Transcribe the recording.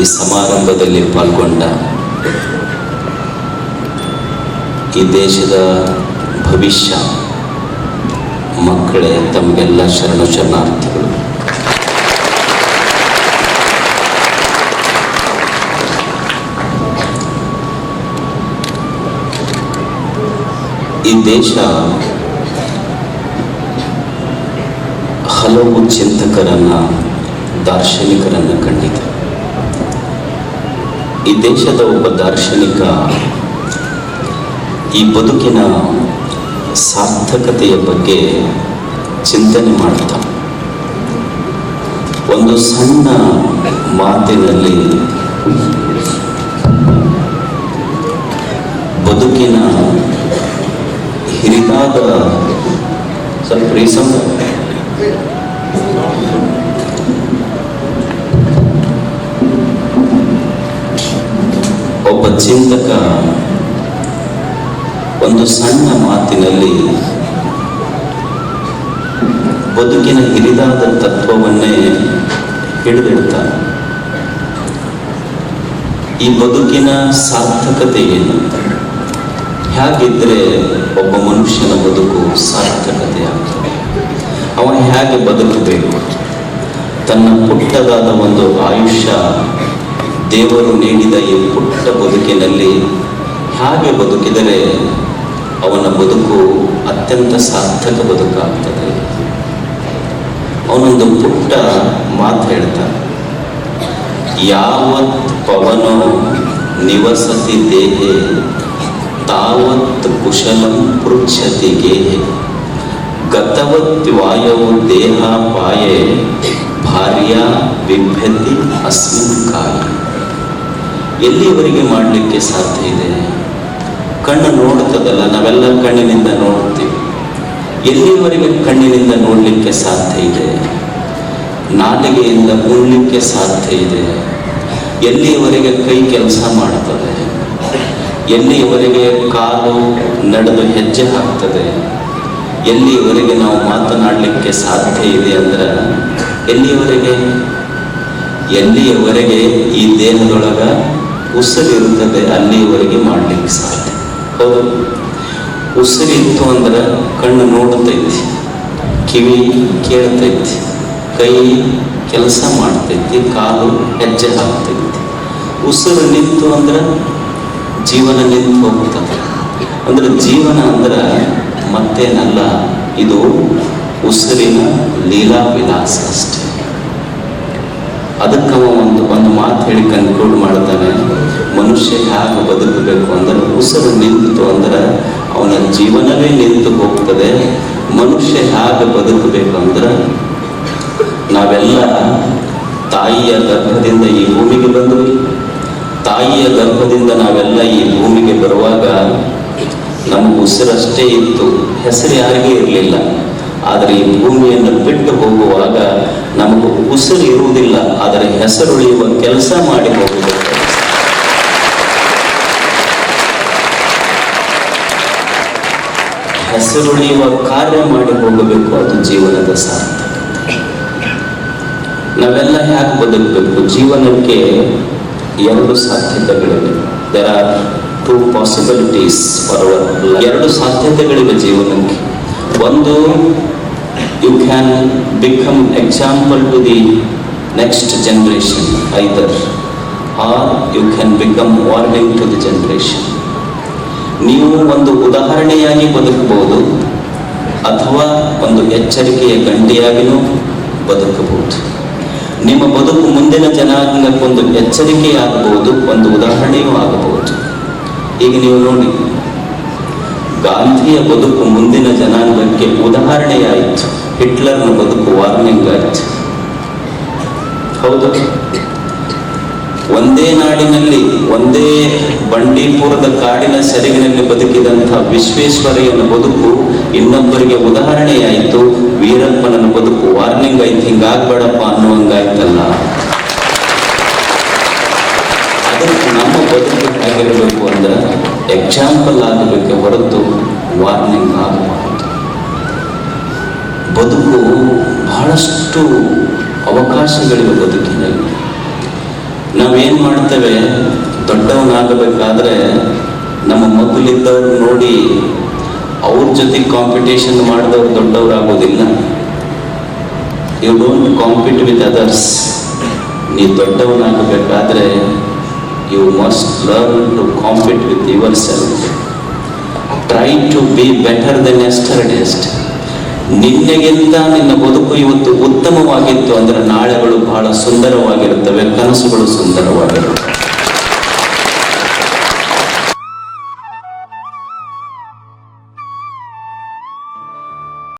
ಈ ಸಮಾರಂಭದಲ್ಲಿ ಪಾಲ್ಗೊಂಡ ಈ ದೇಶದ ಭವಿಷ್ಯ, ಮಕ್ಕಳೇ, ತಮಗೆಲ್ಲ ಶರಣು ಶರಣಾರ್ಥಿಗಳು. ಈ ದೇಶ ಹಲವು ಚಿಂತಕರನ್ನ, ದಾರ್ಶನಿಕರನ್ನ ಕಂಡಿದೆ. ಈ ದೇಶದ ಒಬ್ಬ ದಾರ್ಶನಿಕ ಈ ಬದುಕಿನ ಸಾರ್ಥಕತೆಯ ಬಗ್ಗೆ ಚಿಂತನೆ ಮಾಡ್ತಾ. ಒಂದು ಸಣ್ಣ ಮಾತಿನಲ್ಲಿ ಬದುಕಿನ ಹಿರಿದಾದ ಸ್ವಲ್ಪ ರೀಸನ್ ಚಿಂತಕ, ಒಂದು ಸಣ್ಣ ಮಾತಿನಲ್ಲಿ ಬದುಕಿನ ಹಿರಿದಾದ ತತ್ವವನ್ನೇ ಹಿಡಿದಿಡ್ತಾನೆ ಈ ಬದುಕಿನ ಸಾರ್ಥಕತೆ ಏನು? ಹೇಗಿದ್ರೆ ಒಬ್ಬ ಮನುಷ್ಯನ ಬದುಕು ಸಾರ್ಥಕತೆ ಆಗ್ತದೆ? ಅವ ಹೇಗೆ ಬದುಕಬೇಕು? ತನ್ನ ಪುಟ್ಟದಾದ ಒಂದು ಆಯುಷ್ಯ ದೇವರು ನೀಡಿದ ಈ ಪುಟ್ಟ ಬದುಕಿನಲ್ಲಿ ಹಾಗೆ ಬದುಕಿದರೆ ಅವನ ಬದುಕು ಅತ್ಯಂತ ಸಾರ್ಥಕ ಬದುಕಾಗ್ತದೆ. ಅವನೊಂದು ಪುಟ್ಟ ಮಾತು ಹೇಳ್ತಾನೆ, ಯಾವತ್ ಪವನೋ ನಿವಸತಿ ದೇಹೆ, ತಾವತ್ ಕುಶಲಂ ಪೃಚ್ಛತಿ ಗೇಹೆ. ಗತವತ್ ವಾಯವು ದೇಹ ಪಾಯೇ, ಭಾರ್ಯ ವಿಭ್ಯತಿ ಅಸ್ಮಿನ್ ಕಾಲ. ಎಲ್ಲಿವರೆಗೆ ಮಾಡಲಿಕ್ಕೆ ಸಾಧ್ಯ ಇದೆ? ಕಣ್ಣು ನೋಡುತ್ತದಲ್ಲ ನಾವೆಲ್ಲ ಕಣ್ಣಿನಿಂದ ನೋಡ್ತೀವಿ ಎಲ್ಲಿವರೆಗೆ ಕಣ್ಣಿನಿಂದ ನೋಡಲಿಕ್ಕೆ ಸಾಧ್ಯ ಇದೆ? ನಾಲಿಗೆಯಿಂದ ಉಣ್ಲಿಕ್ಕೆ ಸಾಧ್ಯ ಇದೆ. ಎಲ್ಲಿಯವರೆಗೆ ಕೈ ಕೆಲಸ ಮಾಡ್ತದೆ ಎಲ್ಲಿಯವರೆಗೆ ಕಾಲು ನಡೆದು ಹೆಜ್ಜೆ ಹಾಕ್ತದೆ? ಎಲ್ಲಿಯವರೆಗೆ ನಾವು ಮಾತನಾಡಲಿಕ್ಕೆ ಸಾಧ್ಯ ಇದೆ ಅಂದ್ರೆ, ಎಲ್ಲಿಯವರೆಗೆ? ಎಲ್ಲಿಯವರೆಗೆ ಈ ದೇಹದೊಳಗ ಉಸಿರಿರುತ್ತದೆ ಅಲ್ಲಿಯವರೆಗೆ ಮಾಡಲಿಕ್ಕೆ ಸಾಧ್ಯ. ಹೌದು. ಉಸಿರಿತ್ತು ಅಂದ್ರೆ ಕಣ್ಣು ನೋಡ್ತೈತಿ ಕಿವಿ ಕೇಳ್ತೈತಿ ಕೈ ಕೆಲಸ ಮಾಡ್ತೈತಿ ಕಾಲು ಹೆಜ್ಜೆ ಹಾಕ್ತೈತಿ ಉಸಿರು ನಿಂತು ಅಂದ್ರೆ ಜೀವನ ನಿಂತು ಹೋಗ್ತದೆ. ಅಂದ್ರೆ ಜೀವನ ಅಂದ್ರೆ ಮತ್ತೇನಲ್ಲ, ಇದು ಉಸಿರಿನ ಲೀಲಾ ವಿಲಾಸ ಅಷ್ಟೇ. ಅದಕ್ಕೆ ಒಂದು ಒಂದು ಮಾತು ಹೇಳಿ ಕನ್ಕ್ಲೂಡ್ ಮಾಡ್ತಾನೆ. ಮನುಷ್ಯ ಯಾಕೆ ಬದುಕಬೇಕು ಅಂದ್ರೆ ಉಸಿರು ನಿಂತು ಅಂದ್ರೆ ಅವನ ಜೀವನವೇ ನಿಂತು ಹೋಗ್ತದೆ. ಮನುಷ್ಯ ಹೇಗೆ ಬದುಕಬೇಕು ಅಂದ್ರೆ ನಾವೆಲ್ಲ ತಾಯಿಯ ಗರ್ಭದಿಂದ ಈ ಭೂಮಿಗೆ ಬಂದ್ವಿ. ತಾಯಿಯ ಗರ್ಭದಿಂದ ನಾವೆಲ್ಲ ಈ ಭೂಮಿಗೆ ಬರುವಾಗ ನಮ್ಗೆ ಉಸಿರಷ್ಟೇ ಇತ್ತು. ಹೆಸರು ಯಾರಿಗೂ ಇರಲಿಲ್ಲ. ಆದರೆ ಈ ಭೂಮಿಯನ್ನು ಬಿಟ್ಟು ಹೋಗುವಾಗ ನಮಗೂ ಉಸಿರು ಇರುವುದಿಲ್ಲ. ಆದರೆ ಹೆಸರುಳಿಯುವ ಕೆಲಸ ಮಾಡಿ ಹೋಗುವುದು. ಹೆಸರುಳಿಯುವ ಕಾರ್ಯ ಮಾಡಿ ಹೋಗಬೇಕು, ಅದು ಜೀವನದ ಸಾರ್ಥಕತೆ ನಾವೆಲ್ಲ ಹೇಗೆ ಬದುಕಬೇಕು? ಜೀವನಕ್ಕೆ ಎರಡು ಸಾಧ್ಯತೆಗಳಿವೆ. There are two possibilities for our ಎರಡು ಸಾಧ್ಯತೆಗಳಿವೆ ಜೀವನಕ್ಕೆ. ಒಂದು you can become example to the next generation either or you can become warning to the generation ನೀವು ಒಂದು ಉದಾಹರಣೆಯಾಗಿ ಬದುಕಬಹುದು ಅಥವಾ ಒಂದು ಎಚ್ಚರಿಕೆಯ ಗಂಟೆಯಾಗಿಯೂ ಬದುಕಬಹುದು. ನಿಮ್ಮ ಬದುಕು ಮುಂದಿನ ಜನಾಂಗಕ್ಕೊಂದು ಎಚ್ಚರಿಕೆಯಾಗಬಹುದು, ಒಂದು ಉದಾಹರಣೆಯೂ ಆಗಬಹುದು. ಈಗ ನೀವು ನೋಡಿ, ಗಾಂಧಿಯ ಬದುಕು ಮುಂದಿನ ಜನಾಂಗಕ್ಕೆ ಉದಾಹರಣೆಯಾಯಿತು. ಹಿಟ್ಲರ್ನ ಬದುಕು ವಾರ್ನಿಂಗ್ ಆಯಿತು. ಹೌದು. ಒಂದೇ ನಾಡಿನಲ್ಲಿ, ಒಂದೇ ಬಂಡೀಪುರದ ಕಾಡಿನ ಸೆರಗಿನಲ್ಲಿ ಬದುಕಿದಂತಹ ವಿಶ್ವೇಶ್ವರಯ್ಯನ ಬದುಕು ಇನ್ನೊಬ್ಬರಿಗೆ ಉದಾಹರಣೆಯಾಯಿತು. ವೀರಪ್ಪನ ಬದುಕು ವಾರ್ನಿಂಗ್ ಆಯ್ತು, ಹಿಂಗಾಗ್ಬೇಡಪ್ಪ ಅನ್ನುವಂಗಾಯ್ತಲ್ಲ. ಅದಕ್ಕೆ ನಮ್ಮ ಬದುಕು ಹೇಗಿರಬೇಕು ಅಂದ್ರೆ ಎಕ್ಸಾಂಪಲ್ ಆಗಬೇಕೆ ಹೊರತು ವಾರ್ನಿಂಗ್ ಆಗಬಾರದು. ಬದುಕು ಬಹಳಷ್ಟು ಅವಕಾಶಗಳಿವೆ ಬದುಕಿನಲ್ಲಿ. ನಾವೇನು ಮಾಡ್ತೇವೆ ದೊಡ್ಡವನಾಗಬೇಕಾದ್ರೆ ನಮ್ಮ ಮೊದಲಿದ್ದವ್ರು ನೋಡಿ ಅವ್ರ ಜೊತೆ ಕಾಂಪಿಟೇಷನ್ ಮಾಡಿದವ್ರು ದೊಡ್ಡವರಾಗೋದಿಲ್ಲ. You don't compete with others ನೀ ದೊಡ್ಡವನಾಗಬೇಕಾದ್ರೆ you must learn to compete with yourself try to be better than yesterday's ನಿನ್ನೆಗಿಂತ ನಿನ್ನ ಬದುಕು ಇವತ್ತು ಉತ್ತಮವಾಗಿತ್ತು ಅಂದ್ರೆ ನಾಳೆಗಳು ಬಹಳ ಸುಂದರವಾಗಿರುತ್ತವೆ ಕನಸುಗಳು ಸುಂದರವಾಗಿರುತ್ತವೆ.